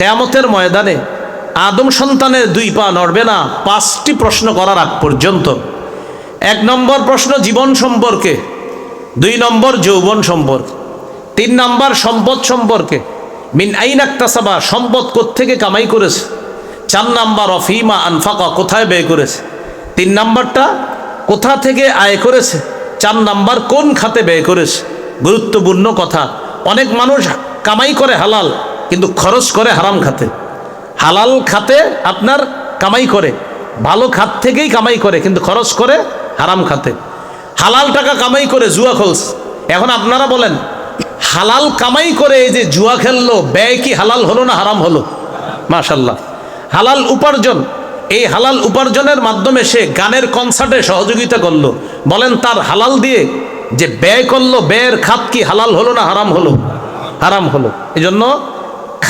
কেয়ামতের ময়দানে আদম সন্তানের দুই পা নড়বে না, পাঁচটি প্রশ্ন করার আগ পর্যন্ত। এক নম্বর প্রশ্ন জীবন সম্পর্কে, দুই নম্বর যৌবন সম্পর্কে, তিন নম্বর সম্পদ সম্পর্কে, মিন আইনাক্তাসাবা সম্পদ কোত্থেকে কামাই করেছে, চার নাম্বার অফিমা আনফাকা, কোথায় ব্যয় করেছে, তিন নাম্বারটা কোথা থেকে আয় করেছে, চার নাম্বার কোন খাতে ব্যয় করেছে, গুরুত্বপূর্ণ কথা। অনেক মানুষ কামাই করে হালাল কিন্তু খরচ করে হারাম খাতে। হালাল খাতে আপনার কামাই করে, ভালো খাত থেকেই কামাই করে, কিন্তু খরচ করে হারাম খাতে। হালাল টাকা কামাই করে জুয়া খোলস এখন আপনারা বলেন, হালাল কামাই করে এই যে জুয়া খেললো, ব্যয় কি হালাল হলো না হারাম হলো? মাশাল্লাহ হালাল উপার্জন, এই হালাল উপার্জনের মাধ্যমে সে গানের কনসার্টে সহযোগিতা করল। বলেন তার হালাল দিয়ে যে ব্যয় করল, ব্যয়ের খাত কি হালাল হলো না হারাম হলো? হারাম হলো। এই জন্য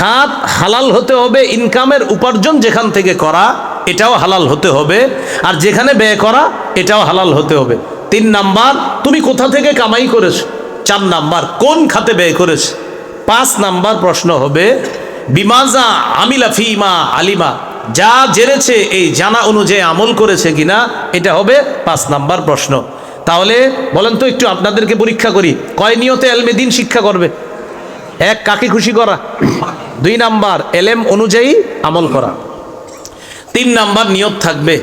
খাত হালাল হতে হবে ইনকামের উপার্জন যেখান থেকে করা, এটাও হালাল হতে হবে। আর যেখানে ব্যয় করা, এটাও হালাল হতে হবে। তিন নাম্বার, তুমি কোথা থেকে কামাই করেছ? চার নাম্বার, কোন খাতে ব্যয় করেছে? পাঁচ নাম্বার প্রশ্ন হবে, বিমাজা আমিলা ফিমা আলিমা, যা জেনেছে এই জানা অনুযায়ী আমল করেছে কিনা, এটা হবে পাঁচ নাম্বার প্রশ্ন। তাহলে বলেন তো, একটু আপনাদেরকে পরীক্ষা করি। কয় নিয়তে এলমে দিন শিক্ষা করবে? এক, কাকে খুশি করা? দুই নাম্বার, এলেম অনুযায়ী আমল করা। তিন নাম্বার, নিয়ত থাকবে।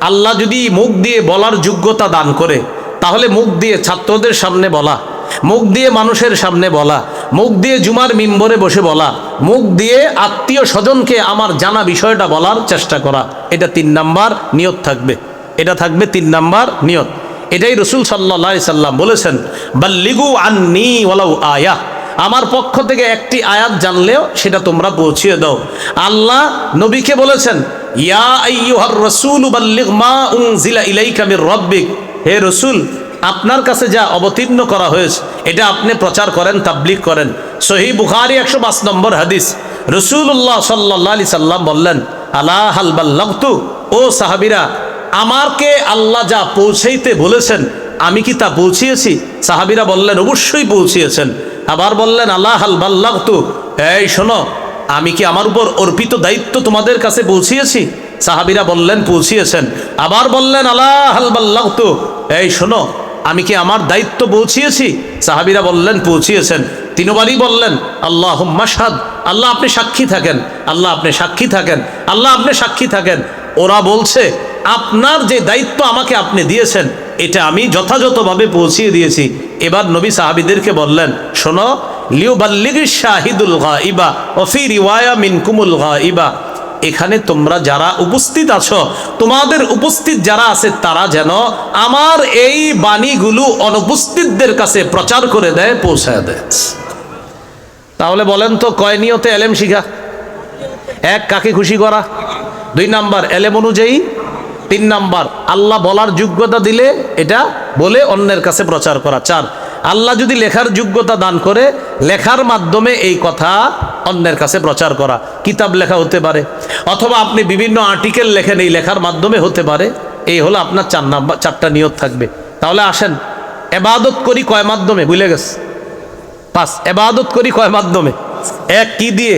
আল্লাহ যদি মুখ দিয়ে বলার যোগ্যতা দান করে, তাহলে মুখ দিয়ে ছাত্রদের সামনে বলা, মুখ দিয়ে মানুষের সামনে বলা, মুখ দিয়ে জুমার মিম্বরে বসে বলা, মুখ দিয়ে আত্মীয় স্বজনকে আমার জানা বিষয়টা বলার চেষ্টা করা, এটা তিন নাম্বার, নিয়ত থাকবে। এটা থাকবে তিন নাম্বার, নিয়ত। এটাই রসুল সাল্লা সাল্লাম বলেছেন, বাল্লিগু আন্নি ওয়ালাউ আয়া। আমার পক্ষ থেকে একটি আয়াত জানলেও সেটা তোমরা পৌঁছিয়ে দাও। আল্লাহ নবীকে বলেছেন হে রসুল, আপনার কাছে যা অবতীর্ণ করা হয়েছে, এটা আপনি প্রচার করেন, তাবলিগ করেন। সহি বুখারি একশো পাঁচ নম্বর হাদিস। রসুল্লাহ সাল্লাহ আলি সাল্লাম বললেন আল্লাহ হাল বাল্লাগতু? ও সাহাবিরা আমাকে আল্লাহ যা পৌঁছাইতে বলেছেন, আমি কি তা পৌঁছিয়েছি? সাহাবিরা বললেন, অবশ্যই পৌঁছিয়েছেন। আবার বললেন আল্লাহ হাল এই শোনো, আমি কি আমার উপর অর্পিত দায়িত্ব তোমাদের কাছে পৌঁছিয়েছি? সাহাবিরা বললেন, পৌঁছিয়েছেন। আবার বললেন আল্লাহ হাল এই শোনো, আমি কি আমার দায়িত্ব পৌঁছিয়েছি? সাহাবিরা বললেন, পৌঁছিয়েছেন। তিনবারই বললেন আল্লাহ মাসাদ আল্লাহ আপনি সাক্ষী থাকেন, আল্লাহ আপনি সাক্ষী থাকেন, আল্লাহ আপনি সাক্ষী থাকেন। ওরা বলছে, আপনার যে দায়িত্ব আমাকে আপনি দিয়েছেন এটা আমি যথাযথভাবে পৌঁছিয়ে দিয়েছি। এবার নবী সাহাবিদেরকে বললেন, শোনো, লিউবাল্লিগি শাহিদুল গাইবা অফি রিওয়ায়া মিনকুমুল গাইবা এখানে তোমরা যারা উপস্থিত আছো, তোমাদের উপস্থিত যারা আছে, তারা যেন আমার এই বাণীগুলো অনুপস্থিতদের কাছে প্রচার করে দেয়, পৌঁছায় দেয়। তাহলে বলেন তো, কয় নিয়তে এলেম শিখা? এক, কাকে খুশি করা? দুই নাম্বার, এলেম অনুযায়ী? তিন নাম্বার, আল্লাহ বলার যোগ্যতা দিলে এটা বলে অন্যের কাছে প্রচার করা। চার, আল্লাহ যদি লেখার যোগ্যতা দান করে, লেখার মাধ্যমে এই কথা অন্যের কাছে প্রচার করা। কিতাব লেখা হতে পারে, অথবা আপনি বিভিন্ন আর্টিকেল লেখেন, এই লেখার মাধ্যমে হতে পারে। এই হলো আপনার চার নাম্বার, চারটা নিয়ত থাকবে। তাহলে আসেন, এবাদত করি কয় মাধ্যমে? ভুলে গেছে। পাঁচ, এবাদত করি কয় মাধ্যমে? এক, কি দিয়ে?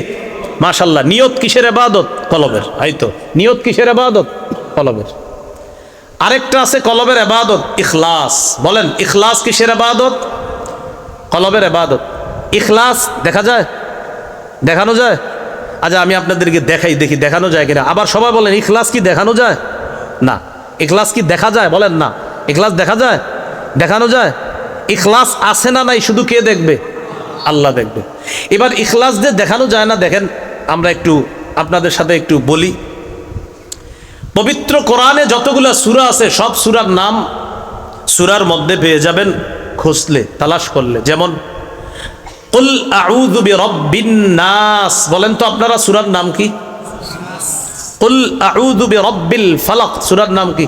মাশাল্লাহ, নিয়ত কিসের এবাদত? কলবের হয়তো নিয়ত কিসের এবাদত? কলবের। আরেকটা আছে কলবের এবাদত, ইখলাস। বলেন, ইখলাস কিসের এবাদত? কলবের এবাদত। ইখলাস, দেখা যায়? দেখানো যায়? আচ্ছা আমি আপনাদেরকে দেখাই, দেখি, দেখানো যায় কিনা। আবার সবাই বলেন, ইখলাস কি দেখানো যায়? না। ইখলাস কি দেখা যায়? বলেন না। ইখলাস দেখা যায়? দেখানো যায়? ইখলাস আছে না নাই? শুধু কে দেখবে? আল্লাহ দেখবে। এবার ইখলাস যে দেখানো যায় না, দেখেন, আমরা একটু আপনাদের সাথে একটু বলি। পবিত্র কোরআনে যতগুলো সূরা আছে সব সুরার নাম সুরার মধ্যে পেয়ে যাবেন খুঁজলে তালাশ করলে। যেমন কুল আউযু বিরাব্বিন নাস বলেন তো আপনারা সূরার নাম কি? কুল আউযু বিরাব্বিল ফালাক সূরার নাম কি?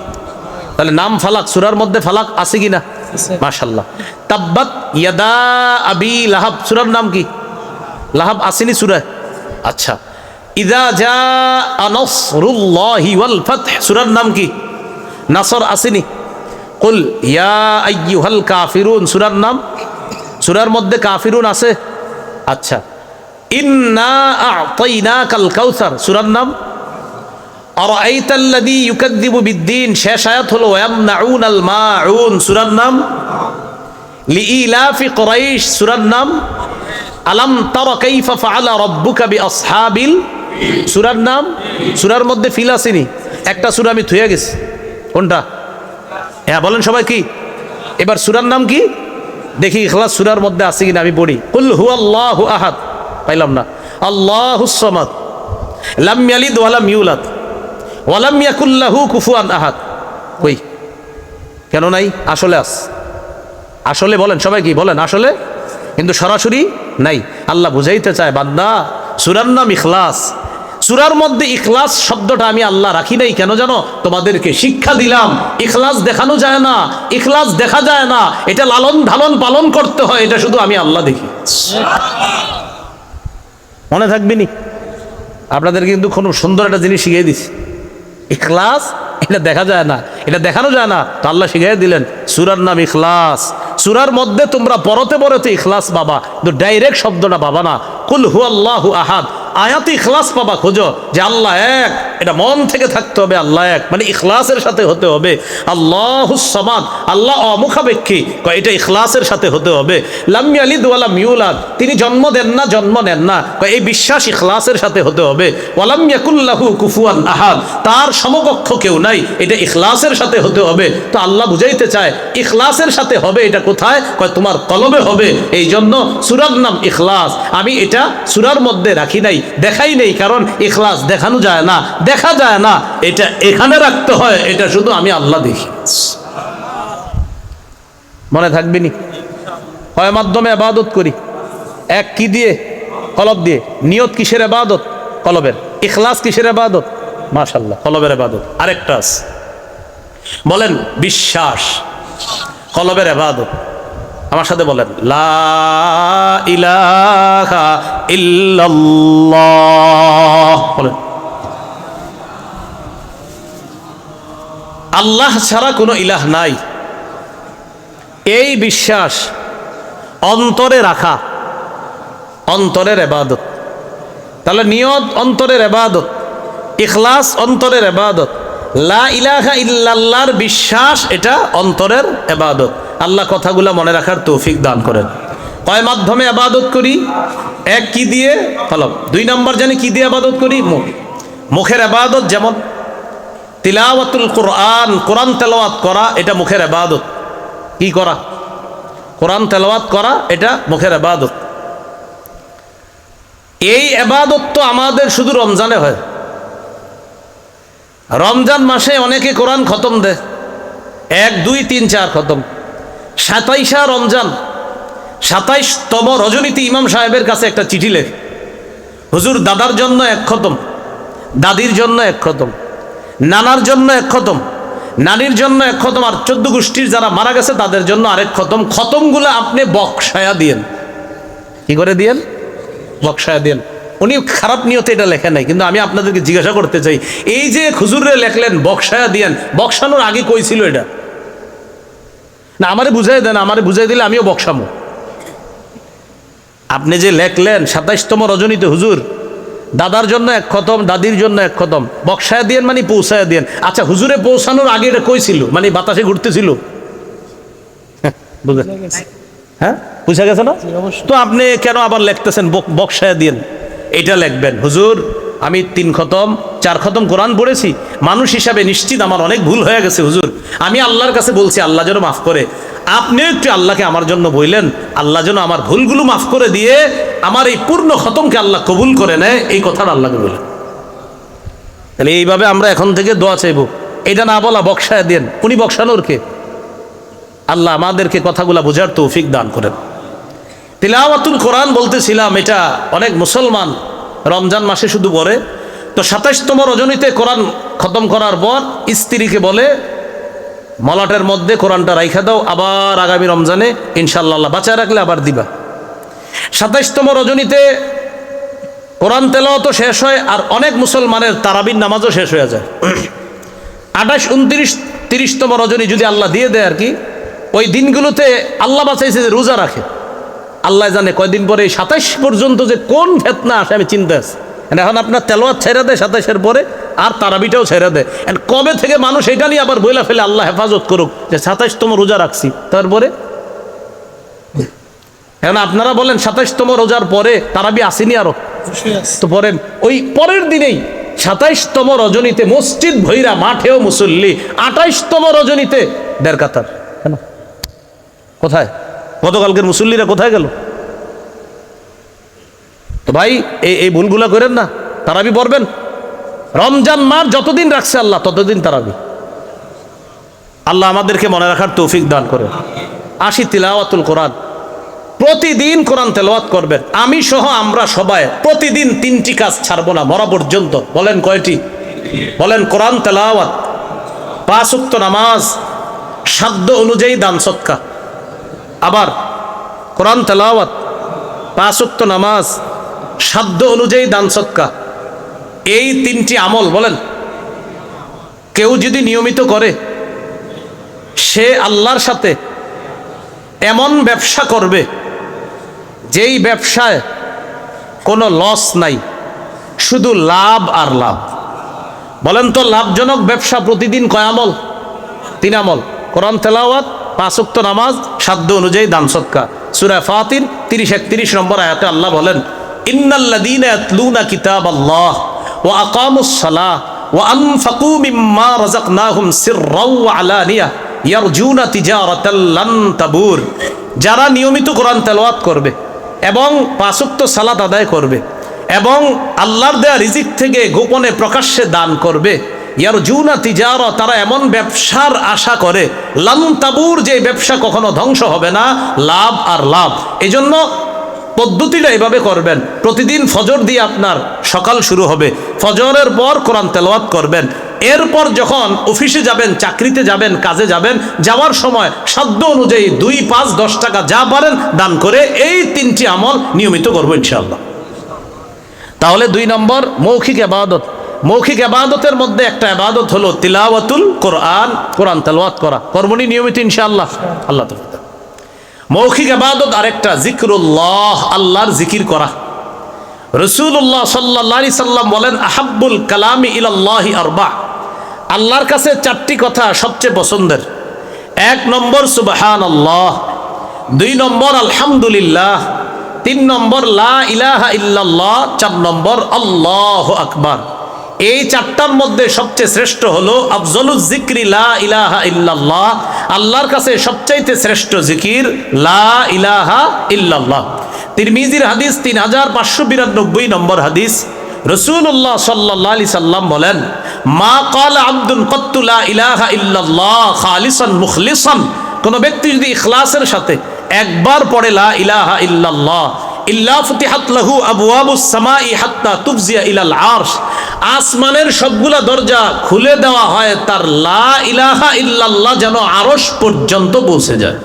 তাহলে নাম ফালাক সূরার মধ্যে ফালাক আছে কি না? মাশাআল্লাহ। তাব্বাত ইয়াদা আবি লাহাব সূরার নাম কি? লাহাব আসেনি সূরায়? আচ্ছা। ইদা জা নসরুল্লাহি ওয়াল ফাতহ। সূরার নাম কি? নাসর আসেনি। কুল, ইয়া আইয়ুহাল কাফিরুন। সূরার নাম? মধ্যে কাফিরুন আছে? আচ্ছা। ইন্না আতাইনা কাল কাউসার। সুরার নাম? আরাইতাল্লাযী ইউকাযযিবু বিদ্দীন। শেষ আয়াত হলো ওয়ামনাউনাল মাউন। সূরার নাম? লিইলাফি কুরাইশ। সূরার নাম? আলাম তারা কাইফা ফাআলা রাব্বুকা সূরার নাম? সুরার মধ্যে ফিল আসেনি। একটা সূরা আমি থুয়ে গেছি। কোনটা? হ্যাঁ বলেন সবাই কি? এবার সুরার নাম কি? দেখি ইখলাস সুরার মধ্যে আছে কিনা, আমি পড়ি। কুল হুয়াল্লাহু আহাদ। পাইলাম না। আল্লাহুস সামাদ। লাম ইয়ালিদ ওয়া লাম ইউলাদ। ওয়ালাম ইয়াকুল্লাহু কুফুয়ান আহাদ। কই? কেন নাই? আসলে আস। আসলে বলেন সবাই কি? বলেন আসলে? কিন্তু সরাসরি নাই। আল্লাহ বুঝাইতে চায়, বান্দা। সুরার নাম ইখলাস। সুরার মধ্যে ইখলাস শব্দটা আমি আল্লাহ রাখি নাই, কেন জানো? তোমাদেরকে শিক্ষা দিলাম, ইখলাস দেখানো যায় না, ইখলাস দেখা যায় না, এটা লালন ধালন পালন করতে হয়, এটা শুধু আমি আল্লাহ দেখি। মনে থাকবে নি? আপনাদের কিন্তু খুব সুন্দর একটা জিনিস শিখিয়ে দিছি। ইখলাস, এটা দেখা যায় না, এটা দেখানো যায় না, তো আল্লাহ শিখিয়ে দিলেন, সুরার নাম ইখলাস। সুরার মধ্যে তোমরা পরতে পরতে ইখলাস বাবা কিন্তু ডাইরেক্ট শব্দটা বাবা না। কুল হু আল্লাহু আহাদ। আয়াতি ইখলাস পাবা খোঁজো যে আল্লাহ এক। এটা মন থেকে থাকতে হবে, আল্লাহ এক। মানে ইখলাসের সাথে হতে হবে। আল্লাহ সমান আল্লাহ অমুখাপেক্ষী। এটা ইখলাসের সাথে হতে হবে। লাম্মি আলী দুয়ালা মিউলাদ তিনি জন্ম দেন না, জন্ম নেন না। এই বিশ্বাস ইখলাসের সাথে হতে হবে। ওয়ালাম ইয়াকুল্লাহু কুফুয়ান আহাদ, তার সমকক্ষ কেউ নাই, এটা ইখলাসের সাথে হতে হবে। তো আল্লাহ বুঝাইতে চায়, ইখলাসের সাথে হবে এটা কোথায়? কয়, তোমার কলবে হবে। এই জন্য সুরার নাম ইখলাস। আমি এটা সুরার মধ্যে রাখি নাই, দেখাই নেই, কারণ ইখলাস দেখানো যায় না। দেখা যায় না, এটা এখানে রাখতে হয়, এটা শুধু আমি আল্লাহ দেখি। মনে থাকবে নি? হয় মাধ্যমে আবাদত করি। এক কি দিয়ে? কলব দিয়ে। নিয়ত কিসের আবাদত? কলবের। ইখলাস কিসের আবাদত? মাশাল্লাহ কলবের আবাদত। আরেকটা আছে। বলেন, বিশ্বাস কলবের আবাদত। আমার সাথে বলেন, লা ইলাহা ইল্লাল্লাহ। বলেন আল্লাহ ছাড়া কোনো ইলাহ নাই। এই বিশ্বাস অন্তরে রাখা, অন্তরের এবাদত। তাহলে নিয়ত অন্তরের এবাদত, ইখলাস অন্তরের এবাদত, লা ইলাহা ইল্লাল্লাহর বিশ্বাস এটা অন্তরের এবাদত। আল্লাহ কথাগুলো মনে রাখার তৌফিক দান করেন। কয় মাধ্যমে আবাদত করি? এক কি দিয়ে? কলম। দুই নম্বর জানি কি দিয়ে আবাদত করি? মুখ। মুখের আবাদত যেমন তিলাওয়াতুল কোরআন কোরআন তেলাওয়াত করা, এটা মুখের আবাদত। কি করা? কোরআন তেলাওয়াত করা, এটা মুখের আবাদত। এই আবাদত তো আমাদের শুধু রমজানে হয়। রমজান মাসে অনেকে কোরআন খতম দেয়। এক, দুই, তিন, চার খতম। সাতাইশা রমজান, সাতাইশতম রজনীতি ইমাম সাহেবের কাছে একটা চিঠি লেখ। হুজুর, দাদার জন্য এক খতম, দাদির জন্য এক খতম। নানার জন্য এক খতম নানির জন্য এক খতম, আর চোদ্দ গোষ্ঠীর যারা মারা গেছে তাদের জন্য আরেক খতম। খতমগুলো আপনি বকসায়া দিয়েন। কি করে দিয়েন? বকসায়া দিয়েন। উনি খারাপ নিয়তে এটা লেখেন নাই, কিন্তু আমি আপনাদেরকে জিজ্ঞাসা করতে চাই, এই যে খুজুরে লেখলেন বকসায়া দিয়েন বকসানোর আগে কই ছিল এটা? না, আমারে বুঝাই দেন, আমারে বুঝাই দিলে আমিও বকসামো আপনি যে লেখলেন, সাতাইশতম রজনীতে হুজুর দাদার জন্য এক খতম দাদির জন্য এক খতম। বক্সায় দিয়েন মানে পৌঁছায় দিয়েন। আচ্ছা হুজুরে পৌঁছানোর আগে এটা কই ছিল মানে বাতাসে ঘুরতেছিল। বুঝলেন? হ্যাঁ? বুঝা গেছে না? তো আপনি কেন আবার লিখতেছেন বক্সায় দিয়েন? এটা লিখবেন। হুজুর আমি তিন খতম চার খতম কোরআন পড়েছি। মানুষ হিসাবে নিশ্চিত আমার অনেক ভুল হয়ে গেছে হুজুর। আমি আল্লাহর কাছে বলছি আল্লাহ যেন মাফ করে। আপনিও একটু আল্লাহকে আমার জন্য বললেন আল্লাহ যেন আমার ভুলগুলো মাফ করে দিয়ে আমার এই পূর্ণ খতমকে আল্লাহ কবুল করে নেয়, এই কথাটা আল্লাহকে বলেন তাহলে এইভাবে আমরা এখন থেকে দোয়া চাইব। এটা না বলা বক্সায় দেন, উনি বক্সানোর কে? আল্লাহ আমাদেরকে কথাগুলো বোঝার তৌফিক দান করেন। তিলাওয়াতুল কোরআন বলতেছিলাম, এটা অনেক মুসলমান রমজান মাসে শুধু পড়ে। তো সাতাইশতম রজনীতে কোরআন খতম করার পর স্ত্রীকে বলে মলাটের মধ্যে কোরআনটা রাইখা দাও, আবার আগামী রমজানে ইনশাল্লাহ বাঁচায় রাখলে আবার দিবা। সাতাইশতম রজনীতে কোরআন তেলাও তো শেষ হয় আর অনেক মুসলমানের তারাবির নামাজও শেষ হয়ে যায়। আঠাশ, উনত্রিশ, তিরিশতম রজনী যদি আল্লাহ দিয়ে দেয় আর কি, ওই দিনগুলোতে আল্লাহ বাঁচাইছে যে রোজা রাখে। আল্লাহ জানে কয়দিন পরে সাতাইশ পর্যন্ত যে কোন ফেতনা আসে আমি চিন্তা আছি। এখন আপনার তেলোয়ার ছেড়ে দেয় সাতাইশের পরে আর তারাবিটাও ছেড়ে দেয়। And কবে থেকে মানুষ এটা নিয়ে আবার বইলা ফেলে আল্লাহ হেফাজত করুক যে সাতাইশতম রোজা রাখছি। তারপরে? এখন আপনারা বলেন সাতাইশতম রোজার পরে তারাবি আসেনি আরও? তো পরেন ওই পরের দিনেই সাতাইশতম রজনীতে মসজিদ ভৈরা মাঠেও মুসল্লি আঠাইশতম রজনীতে দেড় কাতার। কেন? কোথায়? গতকালকের মুসল্লিরা কোথায় গেল? তো ভাই, এই এই ভুলগুলা করেন না। তারাবি পড়বেন। রমজান মার যতদিন রাখছে আল্লাহ, ততদিন তারাবি। আল্লাহ আমাদেরকে মনে রাখার তৌফিক দান করে। আশি তিলাওয়াতুল কোরআন। প্রতিদিন কোরআন তেলাওয়াত করবেন। আমি সহ আমরা সবাই প্রতিদিন তিনটি কাজ ছাড়বো না, মরা পর্যন্ত। বলেন কয়টি? বলেন কোরআন তেলাওয়াত, পাঁচ উক্ত নামাজ, সাধ্য অনুযায়ী দান সৎকা আবার কোরআন তেলাওয়াত, পাঁচ উক্ত নামাজ সাধ্য অনুযায়ী দান সৎকা এই তিনটি আমল, বলেন, কেউ যদি নিয়মিত করে, সে আল্লাহর সাথে এমন ব্যবসা করবে, যেই ব্যবসায় কোনো লস নাই, শুধু লাভ আর লাভ। বলেন তো, লাভজনক ব্যবসা প্রতিদিন কয় আমল? তিন আমল। কোরআন তেলাওয়াত পাঁচক্ত নামাজ, সাধ্য অনুযায়ী দান সৎকা সুরা ফাতির, তিরিশ একত্রিশ নম্বর আয়াতে আল্লাহ বলেন কিতাব ইয়ারজুনা লান তাবুর। যারা নিয়মিত কোরআন তেলাওয়াত করবে এবং পাঁচক্ত সালাত আদায় করবে এবং আল্লাহর দেয়া রিজিক থেকে গোপনে প্রকাশ্যে দান করবে ইয়ার জুনা তিজার, তারা এমন ব্যবসার আশা করে লান্তাবুর যে ব্যবসা কখনো ধ্বংস হবে না, লাভ আর লাভ। এই জন্য পদ্ধতিটা এভাবে করবেন। প্রতিদিন ফজর দিয়ে আপনার সকাল শুরু হবে। ফজরের পর কোরআন তেলাওয়াত করবেন। এরপর যখন অফিসে যাবেন, চাকরিতে যাবেন, কাজে যাবেন, যাওয়ার সময় সাধ্য অনুযায়ী দুই, পাঁচ, দশ টাকা যা পারেন দান করে এই তিনটি আমল নিয়মিত করব ইনশাআল্লাহ। তাহলে দুই নম্বর, মৌখিক আবাদত। মৌখিক আবাদতের মধ্যে একটা আবাদত হলো তিলাওয়াতুল কোরআন কোরআন তেলাওয়াত করা। কর্মনি নিয়মিত ইনশাআল্লাহ। আল্লাহ তো মৌখিক আবাদত আরেকটা জিক্রুল্লাহ আল্লাহর জিকির করা। রসুল্লাহ সাল্লাহ সাল্লাম বলেন, আহাব্বুল কালামি ইলাল্লাহি আরবা। আল্লাহর কাছে চারটি কথা সবচেয়ে পছন্দের। এক নম্বর সুবাহান আল্লাহ দুই নম্বর, আলহামদুলিল্লাহ। তিন নম্বর, লা ইলাহা ইল্লাল্লাহ। চার নম্বর, আল্লাহ আকবার। এই চারটার মধ্যে সবচেয়ে শ্রেষ্ঠ হলো আফজলুল জিক্রি লা ইলাহা ইল্লাল্লাহ। আল্লাহর কাছে সবচাইতে শ্রেষ্ঠ জিকির, লা ইলাহা ইল্লাল্লাহ। তিরমিজির হাদিস তিন হাজার পাঁচশো বিরানব্বই নম্বর হাদিস। রসুল্লাহ সাল্লাহ আলি সাল্লাম বলেন, মা কাল আব্দুল কত্তুলা ইলাহা ইল্লাল্লাহ খালিসান মুখলিসান। কোন ব্যক্তি যদি ইখলাসের সাথে একবার পড়ে লা ইলাহা ইল্লাল্লাহ, ইল্লা ফুতিহাত লাহু আবওয়াবুস সামাই হাত্তা তুফজিয়া ইলাল আসমানের সবগুলা দরজা খুলে দেওয়া হয়, তার লা ইলাহা ইল্লাল্লাহ যেন আরশ পর্যন্ত পৌঁছে যায়।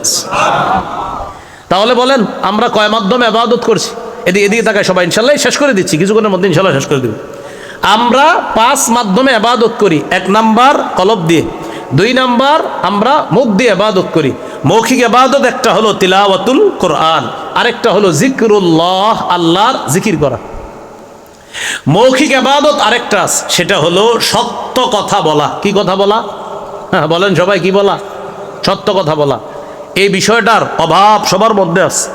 তাহলে বলেন, আমরা কয় মাধ্যমে আবাদত করছি? এদিকে এদিকে তাকায় সবাই, ইনশাল্লাহ শেষ করে দিচ্ছি, কিছুক্ষণের মধ্যে ইনশাল্লাহ শেষ করে দিব। আমরা পাঁচ মাধ্যমে আবাদত করি, এক নাম্বার কলব দিয়ে, দুই নাম্বার আমরা মুখ দিয়ে আবাদত করি। মৌখিক আবাদত একটা হলো তিলাওয়াতুল কোরআন, আরেকটা হলো জিক্রুল্লাহ, আল্লাহর জিকির করা। মৌখিক আবাদত আরেকটা আছে, সেটা হলো সত্য কথা বলা। কি কথা বলা? হ্যাঁ বলেন সবাই কি বলা? সত্য কথা বলা। এই বিষয়টার অভাব সবার মধ্যে আছে।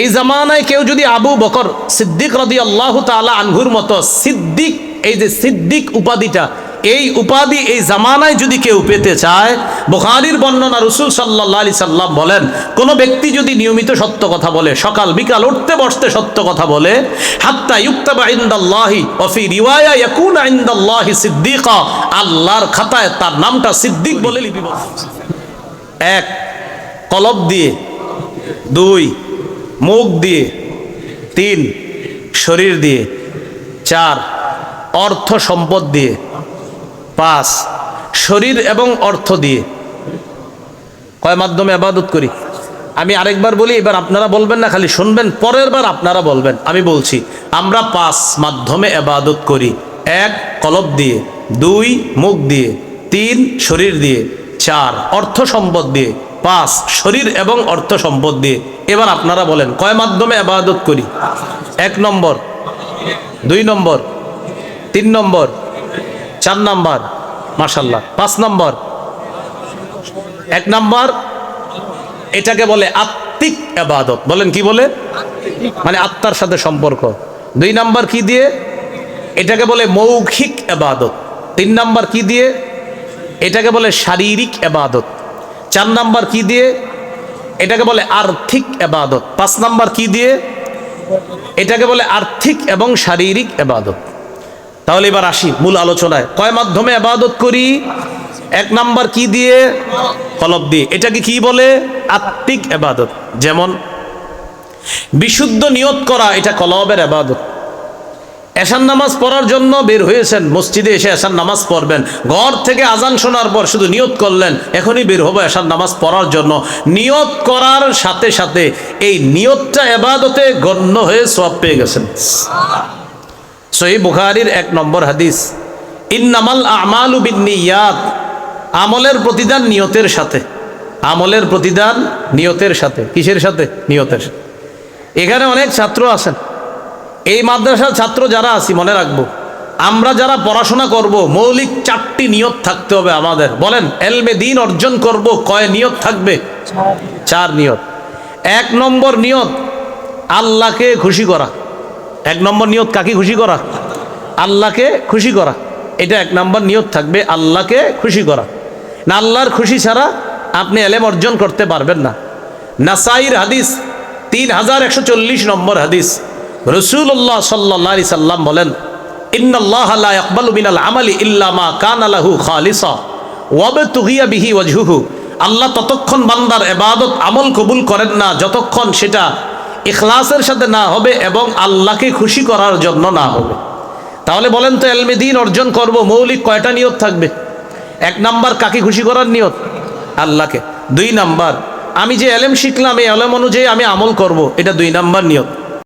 এই জামানায় কেউ যদি আবু বকর সিদ্দিক রদি আল্লাহ তালা আনহুর মতো সিদ্দিক এই যে সিদ্দিক উপাধিটা এই উপাধি এই জামানায় যদি কেউ পেতে চায়, বুখারির বর্ণনা রসুল সাল্লাহ আলি সাল্লাম বলেন, কোন ব্যক্তি যদি নিয়মিত সত্য কথা বলে, সকাল, বিকাল উঠতে বসতে সত্য কথা বলে, হাত্তা ইউক্তাবা ইন্দাল্লাহি অফি রিওয়ায়া ইয়াকুনা ইন্দাল্লাহি সিদ্দিকা, আল্লাহর খাতায় তার নামটা সিদ্দিক বলে লিপিবদ্ধ। এক, কলব দিয়ে। দুই, মুখ দিয়ে। তিন, শরীর দিয়ে। চার, অর্থ সম্পদ দিয়ে। পাঁচ শরীর এবং অর্থ দিয়ে। কয় মাধ্যমে আবাদত করি? আমি আরেকবার বলি, এবার আপনারা বলবেন না, খালি শুনবেন, পরের বার আপনারা বলবেন। আমি বলছি, আমরা পাঁচ মাধ্যমে আবাদত করি। এক, কলব দিয়ে। দুই, মুখ দিয়ে। তিন, শরীর দিয়ে। চার, অর্থ সম্পদ দিয়ে। পাঁচ, শরীর এবং অর্থ সম্পদ দিয়ে। এবার আপনারা বলেন, কয় মাধ্যমে আবাদত করি? এক নম্বর। দুই নম্বর। তিন নম্বর। চার নম্বর মাসাল্লাহ পাঁচ নম্বর। এক নম্বর, এটাকে বলে আত্মিক আবাদত। বলেন কি বলে? মানে আত্মার সাথে সম্পর্ক। দুই নাম্বার কি দিয়ে? এটাকে বলে মৌখিক আবাদত। তিন নাম্বার কি দিয়ে? এটাকে বলে শারীরিক আবাদত। চার নাম্বার কি দিয়ে? এটাকে বলে আর্থিক আবাদত। পাঁচ নাম্বার কি দিয়ে? এটাকে বলে আর্থিক এবং শারীরিক আবাদত। তাহলে এবার আসি মূল আলোচনায়। কয় মাধ্যমে আবাদত করি? এক নাম্বার কি দিয়ে? কলব দিয়ে। এটাকে কি বলে? আত্মিক আবাদত। যেমন, বিশুদ্ধ নিয়ত করা, এটা কলবের আবাদত। এশান নামাজ পড়ার জন্য বের হয়েছেন, মসজিদে এসে এশান নামাজ পড়বেন। ঘর থেকে আজান শোনার পর শুধু নিয়ত করলেন, এখনই বের হব এশান নামাজ পড়ার জন্য। নিয়ত করার সাথে সাথে এই নিয়তটা এবাদতে গণ্য হয়ে সব পেয়ে গেছেন। সহি বুখারির এক নম্বর হাদিস, ইন্নামাল আমালু বিন্নিয়াত, আমলের প্রতিদান নিয়তের সাথে। আমলের প্রতিদান নিয়তের সাথে। কিসের সাথে? নিয়তের সাথে। এখানে অনেক ছাত্র আছেন। এই মাদ্রাসার ছাত্র যারা আছি, মনে রাখব, আমরা যারা পড়াশোনা করব, মৌলিক চারটি নিয়ত থাকতে হবে আমাদের। বলেন, এলমে দিন অর্জন করব, কয় নিয়ত থাকবে? চার নিয়ত। এক নম্বর নিয়ত, আল্লাহকে খুশি করা। এক নম্বর নিয়ত কাকে খুশি করা? আল্লাহকে খুশি করা। এটা এক নম্বর নিয়ত থাকবে আল্লাহকে খুশি করা। না, আল্লাহর খুশি ছাড়া আপনি এলেম অর্জন করতে পারবেন না। নাসাইর হাদিস, তিন হাজার একশো চল্লিশ নম্বর হাদিস। রসুল্লাহ সাল্লি সাল্লাম বলেন আল্লাহ ততক্ষণ বান্দার এবাদত আমল কবুল করেন না, যতক্ষণ সেটা ইখলাসের সাথে না হবে এবং আল্লাহকে খুশি করার জন্য না হবে। তাহলে বলেন তো, এলমে দিন অর্জন করব, মৌলিক কয়টা নিয়ত থাকবে? এক নাম্বার, কাকে খুশি করার নিয়ত? আল্লাহকে। দুই নাম্বার, আমি যে এলেম শিখলাম, এই এলেম অনুযায়ী আমি আমল করব, এটা দুই নাম্বার নিয়ত।